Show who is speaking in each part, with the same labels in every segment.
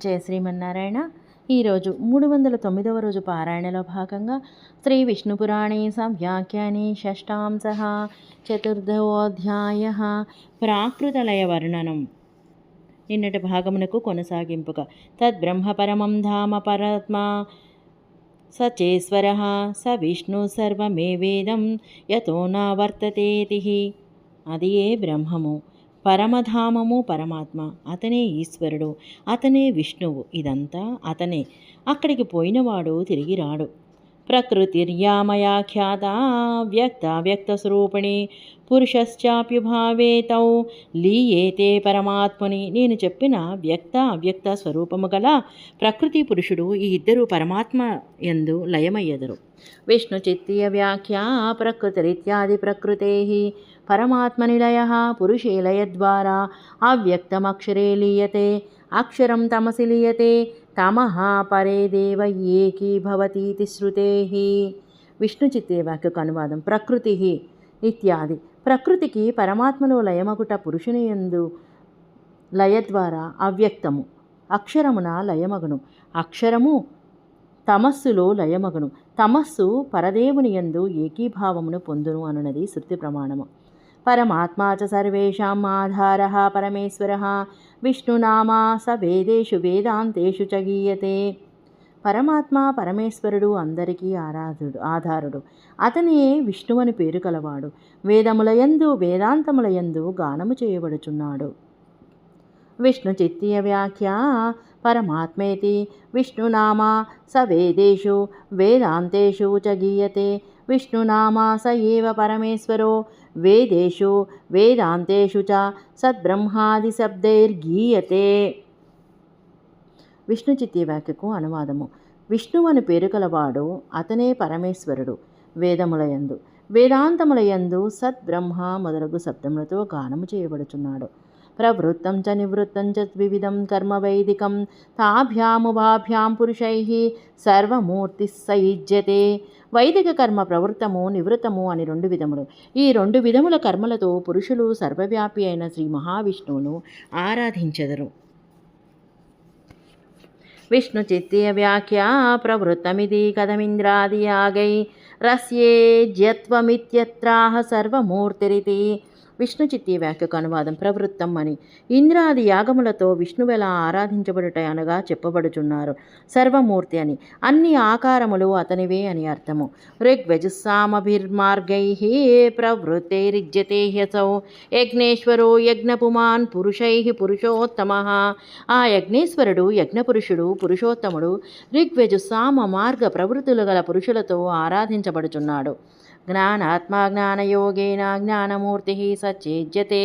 Speaker 1: జయ శ్రీమన్నారాయణ. ఈరోజు మూడు వందల తొమ్మిదవ రోజు పారాయణలో భాగంగా శ్రీ విష్ణుపురాణే పురాణే షష్టాంశ చతుర్థోధ్యాయ ప్రాకృతలయ వర్ణనం. నిన్నటి భాగమునకు కొనసాగింపుగా తద్బ్రహ్మపరమం ధామ పరత్మ సచేశ్వర స విష్ణు సర్వమే వేదం యతో నా వర్తతేతి అది ఏ బ్రహ్మము. పరమధామము పరమాత్మ అతనే ఈశ్వరుడు అతనే విష్ణువు ఇదంతా అతనే అక్కడికి పోయినవాడు తిరిగి రాడు ప్రకృతిర్యామయాఖ్యాత వ్యక్త వ్యక్తస్వరూపిణి పురుషశ్చాప్యుభావే తౌ లీయేతే పరమాత్మని నేను చెప్పిన వ్యక్త అవ్యక్త స్వరూపము గల ప్రకృతి పురుషుడు ఈ ఇద్దరు పరమాత్మ ఎందు లయమయ్యదరు విష్ణు చిత్తీయ వ్యాఖ్య ప్రకృతిరిత్యాది ప్రకృతే పరమాత్మనిలయ పురుషే లయద్వారా అవ్యక్తమక్షరే లీయతే అక్షరం తమసి లీయతే తమః పరే దేవ ఏకీభవతీతి శృతే విష్ణు చిత్తే వాక్యకు అనువాదం ప్రకృతి ఇత్యాది. ప్రకృతికి పరమాత్మలో లయమగుట పురుషుని యందు లయ ద్వారా అవ్యక్తము అక్షరమున లయమగును. అక్షరము తమస్సులో లయమగును. తమస్సు పరదేవుని యందు ఏకీభావమును పొందును అనున్నది శృతి ప్రమాణము. పరమాత్మా చ సర్వేషాం ఆధార పరమేశ్వర విష్ణునామా స వేదేషు వేదాంతేషు చ గీయతే. పరమాత్మ పరమేశ్వరుడు అందరికీ ఆరాధుడు ఆధారుడు. అతనే విష్ణువని పేరు కలవాడు. వేదములయందు వేదాంతములయందు గానము చేయబడుచున్నాడు. విష్ణు చిత్తీయ వ్యాఖ్య పరమాత్మేతి విష్ణునామా స వేదేషు వేదాంతేషు చ గీయతే విష్ణునామా స ఏవ పరమేశ్వరో వేదేషు వేదాంతేషు చ సద్బ్రహ్మాదిశబ్దైర్గీయతే విష్ణు చిత్తి వ్యాఖ్యకు అనువాదము. విష్ణువు అని పేరు కలవాడు అతనే పరమేశ్వరుడు వేదములయందు. వేదాంతములయందు సద్బ్రహ్మ మొదలగు శబ్దములతో గానము చేయబడుచున్నాడు. ప్రవృత్తం చ నివృత్తం చ ద్వివిధం కర్మ వైదికం. తాభ్యాముభాభ్యాం పురుషై సర్వమూర్తి సయుజ్యతే. వైదిక కర్మ ప్రవృత్తము నివృత్తము అని రెండు విధములు. ఈ రెండు విధముల కర్మలతో పురుషులు సర్వవ్యాపి అయిన శ్రీ మహావిష్ణువును ఆరాధించెదరు. విష్ణు చిత్తీయ వ్యాఖ్య ప్రవృత్తమిది కథమింద్రాది యాగై రస్యేజ్యత్వమిత్యత్రాహ సర్వమూర్తిరితి. విష్ణు చిత్తి వ్యాఖ్యకు అనువాదం ప్రవృత్తం అని. ఇంద్రాది యాగములతో విష్ణువెలా ఆరాధించబడుట అనగా చెప్పబడుచున్నారు. సర్వమూర్తి అని. అన్ని ఆకారములు అతనివే అని అర్థము. ఋగ్వజుస్సామభిర్మార్గై ప్రవృత్తైరిజ్యతే హ్యసౌ. యజ్ఞేశ్వరో యజ్ఞపుమాన్ పురుషై పురుషోత్తమ. ఆ యజ్ఞేశ్వరుడు యజ్ఞపురుషుడు పురుషోత్తముడు ఋగ్వజుస్సామ మార్గ ప్రవృత్తులు గల పురుషులతో ఆరాధించబడుచున్నాడు. జ్ఞానాత్మా జ్ఞానయోగేన జ్ఞానమూర్తి సచేజ్యతే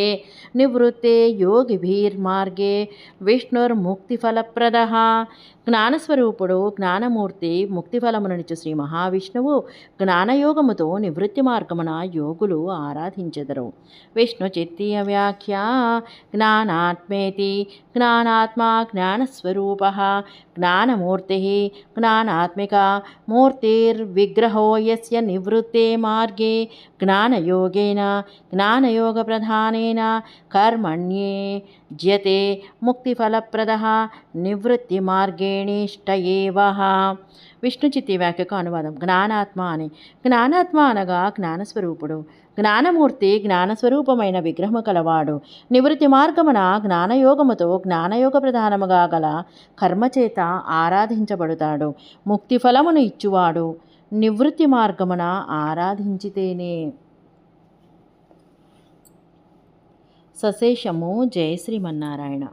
Speaker 1: నివృత్తే యోగిభిర్మార్గే విష్ణుర్ముక్తిఫలప్రద జ్ఞానస్వరూపుడు జ్ఞానమూర్తి ముక్తిఫలముననిచ్చు శ్రీ మహావిష్ణువు జ్ఞానయోగముతో నివృత్తి మార్గమున యోగులు ఆరాధించెదరు. విష్ణు చిత్తీయ వ్యాఖ్య జ్ఞానాత్మేతి జ్ఞానాత్మా జ్ఞానస్వరూప జ్ఞానమూర్తి జ్ఞానాత్మిక మూర్తిర్విగ్రహో యస్య నివృత్తే మార్గే జ్ఞానయోగేన జ్ఞానయోగప్రధానేన కర్మణ్యే జ్యతే ముక్తిఫలప్రద నివృత్తిమార్గే ఏవ విష్ణు చిత్తి వ్యాఖ్యకు అనువాదం. జ్ఞానాత్మ అని జ్ఞానాత్మ అనగా జ్ఞానస్వరూపుడు. జ్ఞానమూర్తి జ్ఞానస్వరూపమైన విగ్రహము కలవాడు. నివృత్తి మార్గమున జ్ఞానయోగముతో జ్ఞానయోగ ప్రధానముగా గల కర్మచేత ఆరాధించబడుతాడు. ముక్తి ఫలమును ఇచ్చువాడు. నివృత్తి మార్గమున ఆరాధించితేనే. సశేషము జయ శ్రీమన్నారాయణ